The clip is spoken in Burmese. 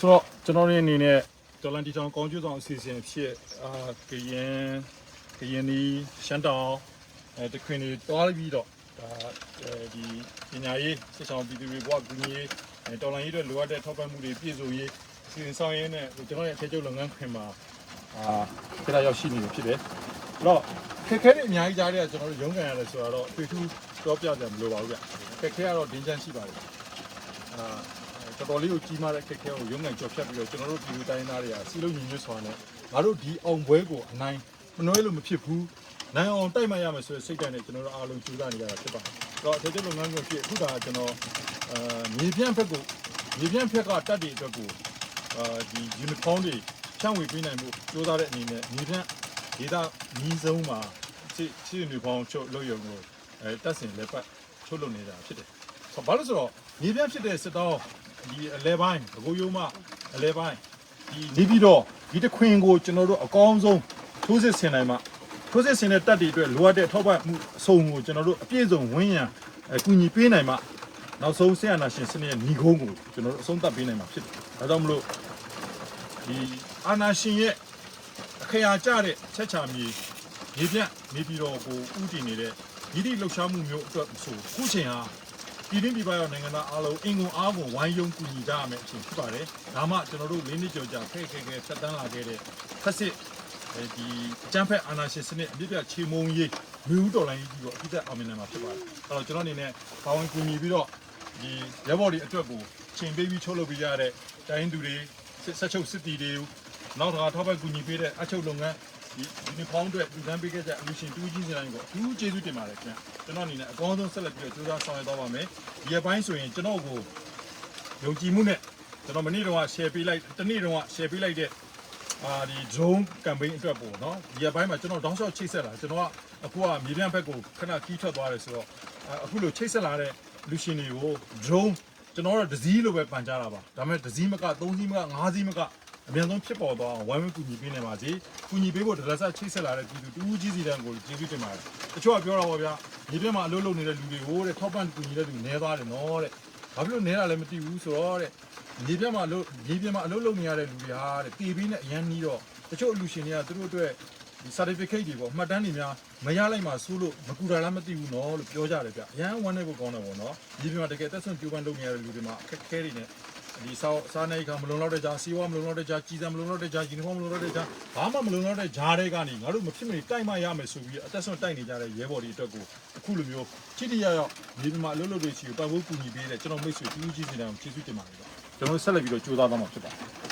ဆိုတော့ကျွန်တော်တို့အနေနဲ့ဒေါ်လာတီတောင်ကောင်းကျိုးဆောင်အစီအစဉ်ဖြစ်အာကရင်ကရင်ဒီရှမ်းတောင်အဲတခွင်တွေတွားပြီးတော့ဒါအဲဒီပညာရေးစစ်ဆောင်ပြည်သူတွေဘဝကူညီရေးအဲတော်လိုင်းရေးအတွက်လိုအပ်တဲ့ထောက်ပံ့မှုတွေပြည့်စုံရေးအစီအစဉ်ဆောင်ရေးနဲ့ကျွန်တော်ရဲ့အထက်ကျုပ်လုပ်ငန်းခွင်မှာအာကြတာရောက်ရှိနေပြီဖြစ်တယ်အဲ့တော့ခက်ခဲတွေအများကြီးကြားတဲ့ကကျွန်တော်တို့ရုန်းကန်ရတယ်ဆိုတော့တွေ့ထူးတော့ပြကြမလို့ပါဘူးဗျခက်ခဲကတော့ဒင်းချမ်းရှိပါတယ်အာ တော်တော်လေးကိုကြီးမားတဲ့ခက်ခဲကိုရုံးကန်ကြော်ဖြတ်ပြီးတော့ကျွန်တော်တို့ပြည်သူတိုင်းသားတွေကစီလုံးညီညွတ်စွာနဲ့ငါတို့ဒီအောင်ပွဲကိုအနိုင်မနှွဲလို့မဖြစ်ဘူးနိုင်အောင်တိုက်မှရမယ်ဆိုတဲ့စိတ်ဓာတ်နဲ့ကျွန်တော်တို့အားလုံးကြိုးစားနေကြတာဖြစ်ပါတယ်။တော့အထက်ကျလုပ်ငန်းကိုဖြစ်အခုဒါကျွန်တော်အာမြေပြန့်ဖက်ကိုမြေပြန့်ဖက်ကတက်တဲ့အတွက်ကိုအာဒီ uniform တွေဖြန့်ဝေပေးနိုင်မှုကြိုးစားတဲ့အနေနဲ့မြေပြန့်ဒေတာညီးဆုံးမှာချစ်ချစ် uniform ချုပ်လုပ်ရုံကိုအဲတက်စင်လက်ပတ်ချုပ်လုပ်နေတာဖြစ်တယ်ဆိုတော့ဘာလို့ဆိုတော့မြေပြန့်ဖြစ်တဲ့စစ်တောင်း ဒီအလဲပိုင်းအကိုယုံမအလဲပိုင်းဒီနေပြီးတော့ဒီတစ်ခွင်ကိုကျွန်တော်တို့အကောင်းဆုံးထိုးစစ်ဆင်နိုင်မှထိုးစစ်ဆင်တဲ့တပ်တွေအတွက်လိုအပ်တဲ့ထောက်ပံ့မှုအစုံကိုကျွန်တော်တို့အပြည့်စုံဝန်းရံအကူအညီပေးနိုင်မှနောက်ဆုံးဆရာနာရှင်စနစ်ရဲ့ညီကုန်းကိုကျွန်တော်တို့အဆုံးသတ်ပေးနိုင်မှာဖြစ်တယ်။ဒါကြောင့်မလို့ဒီအာနာရှင်ရဲ့အခရာကျတဲ့ချက်ချာမြေမြေပြန့်နေပြီးတော့ကိုဥတည်နေတဲ့ဒီဒီလှုပ်ရှားမှုမျိုးအတွက်ဆိုခုချိန်ဟာ ပြည်တွင်းပြည်ပရောက်နိုင်ငံသားအားလုံးအင်ကုန်အားကိုဝိုင်းယုံကူညီကြရမယ်အဖြစ်ဖြစ်ပါတယ်။ဒါမှကျွန်တော်တို့လေးနှစ်ကျော်ကြာဖဲ့ခဲခဲဖြတ်တန်းလာခဲ့တဲ့ဖက်စစ်အဲဒီအကြမ်းဖက်အာဏာရှင်စနစ်အပြစ်ပြချေမုံရေးမြို့တော်လိုင်းကြီးကိုအပြစ်သက်အောင်မြင်နိုင်မှာဖြစ်ပါတယ်။အဲတော့ကျွန်တော်အနေနဲ့ပါဝင်ကူညီပြီးတော့ဒီရဲဘော်တွေအတွက်ကိုချိန်ပေးပြီးချုပ်လုပ်ပေးရတဲ့တိုင်းသူတွေစစ်ဆက်ချုပ်စစ်တီတွေနောက်တစ်ခါထောက်ပံ့ကူညီပေးတဲ့အချုပ်လုပ်ငန်း ဒီယူနီဖောင်းတွေလူတန်းပေးခဲ့တဲ့အလူရှင်တူးကြီးစတိုင်းကိုအထူးကျေးဇူးတင်ပါတယ်ခင်ဗျ။ကျွန်တော်အနေနဲ့အကောင်းဆုံးဆက်လက်ပြီးတော့ကြိုးစားဆောင်ရွက်သွားပါမယ်။ဒီအပိုင်းဆိုရင်ကျွန်တော်ကိုယုံကြည်မှုနဲ့ကျွန်တော်မနေ့တုန်းက share ပေးလိုက်တနေ့တုန်းက share ပေးလိုက်တဲ့အာဒီ drone campaign အတွက်ပေါ့နော်ဒီအပိုင်းမှာကျွန်တော်တောင်းလျှောက်ချိတ်ဆက်တာကျွန်တော်ကအခုကမြေပြန့်ဘက်ကိုခဏခီးထွက်သွားတယ်ဆိုတော့အခုလိုချိတ်ဆက်လာတဲ့လူရှင်တွေကို drone ကျွန်တော်တို့ဒဇီးလိုပဲပန်ကြတာပါဒါပေမဲ့ဒဇီးမက3စီးမက5စီးမက အမြန်ဆုံးဖြစ်ပေါ်သွားအောင်ဝိုင်းဝန်းကူညီပေးနေပါစေကူညီပေးဖို့ဒရဆက်ချိတ်ဆက်လာတဲ့ပြည်သူတူးကြီးစီတန်းကိုကျေးဇူးတင်ပါတယ်တချို့ကပြောတာပေါ့ဗျာမြေပြန့်မှာအလုပ်လုပ်နေတဲ့လူတွေကိုတဲ့ထောက်ပံ့ကူညီတဲ့လူနေသွားတယ်နော်တဲ့ဘာဖြစ်လို့နဲတာလဲမသိဘူးဆိုတော့တဲ့မြေပြန့်မှာလို့မြေပြန့်မှာအလုပ်လုပ်နေရတဲ့လူတွေဟာတဲ့တေပြီးနဲ့အရန်နီးတော့တချို့လူရှင်တွေကသူတို့အတွက်ဒီ certificate တွေပေါ့မှတ်တမ်းတွေများမရလိုက်မှဆိုးလို့မကူတာလားမသိဘူးနော်လို့ပြောကြတယ်ဗျအရန်ဝမ်းနေဖို့ကောင်းတယ်ပေါ့နော်ဒီပြမှာတကယ်တက်ဆွန့်ပြူပန်းလုပ်နေရတဲ့လူတွေမှာအခက်အခဲတွေနဲ့ ဒီစားစားနေကမလုံလောက်တဲ့ကြားစီဝါမလုံလောက်တဲ့ကြားကြီးစံမလုံလောက်တဲ့ကြားယူနီဖောင်းမလုံလောက်တဲ့ကြားဘာမှမလုံလောက်တဲ့ကြားတွေကနေငါတို့မဖြစ်မနေတိုက်မှရမယ်ဆိုပြီးအသက်ဆွန့်တိုက်နေကြတဲ့ရဲဘော်တွေအတွက်ကိုအခုလိုမျိုးချစ်တရရောက်ဒီပြမှာအလုပ်လုပ်တွေရှိကိုပတ်ဖို့ကူညီပေးတဲ့ကျွန်တော်မိတ်ဆွေတူးကြီးစီတန်းကိုကျေးဇူးတင်ပါတယ်ဗျကျွန်တော်ဆက်လက်ပြီးတော့ကြိုးစားသွားမှာဖြစ်ပါတယ်